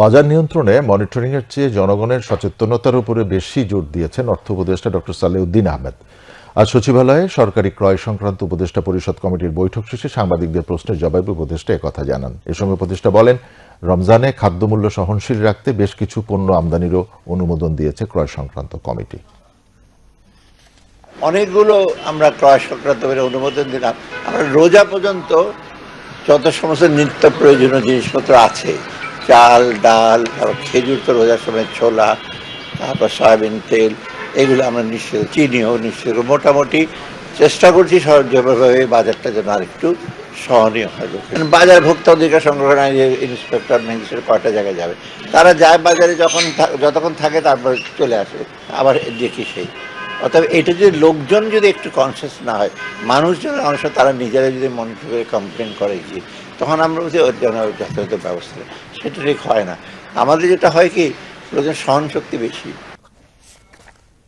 বাজার নিয়ন্ত্রণে মনিটরিং এর চেয়ে জনগণের সচেতনতার উপরে বেশি জোর দিয়েছেন অর্থ উপদেষ্টা ডক্টর সালেউদ্দিন আহমেদ। আজ সচিবালয়ে সরকারি ক্রয় সংক্রান্ত উপদেষ্টা পরিষদ কমিটির বৈঠক শেষে সাংবাদিকদের প্রশ্নের জবাবে উপদেষ্টা একথা জানান। এ সময় উপদেষ্টা বলেন, রমজানে খাদ্যমূল্য সহনশীল রাখতে বেশ কিছু পণ্য আমদানিরও অনুমোদন দিয়েছে ক্রয় সংক্রান্ত কমিটি। অনেকগুলো আমরা ক্রয় সংক্রান্ত অনুমোদন দিলাম। আমরা রোজা পর্যন্ত যত সমস্ত নিত্য প্রয়োজনীয় জিনিসপত্র আছে চাল, ডাল, তারপর খেজুর তো রোজার সময় ছোলা, তারপর সয়াবিন তেল, এগুলো আমরা নিশ্চিত চিনিও নিশ্চিত। মোটামুটি চেষ্টা করছি সহজভাবে বাজারটা যেন আরেকটু সহনীয় হয়। বাজার ভোক্তা অধিকার সংরক্ষণ আইনের ইন্সপেক্টর ম্যাজিস্ট্রেট কয়টা জায়গায় যাবে তারা যায় বাজারে যখন যতক্ষণ থাকে তারপর চলে আসে আবার দেখি সেই অতএব এটা যদি লোকজন যদি একটু কনসিয়াস না হয়, মানুষজন অংশ তারা নিজেরা যদি মন করে কমপ্লেন করে গিয়ে তখন আমরা যে যথাযথ ব্যবস্থা সেটা ঠিক হয় না। আমাদের যেটা হয় কি, লোকজন সহনশক্তি বেশি।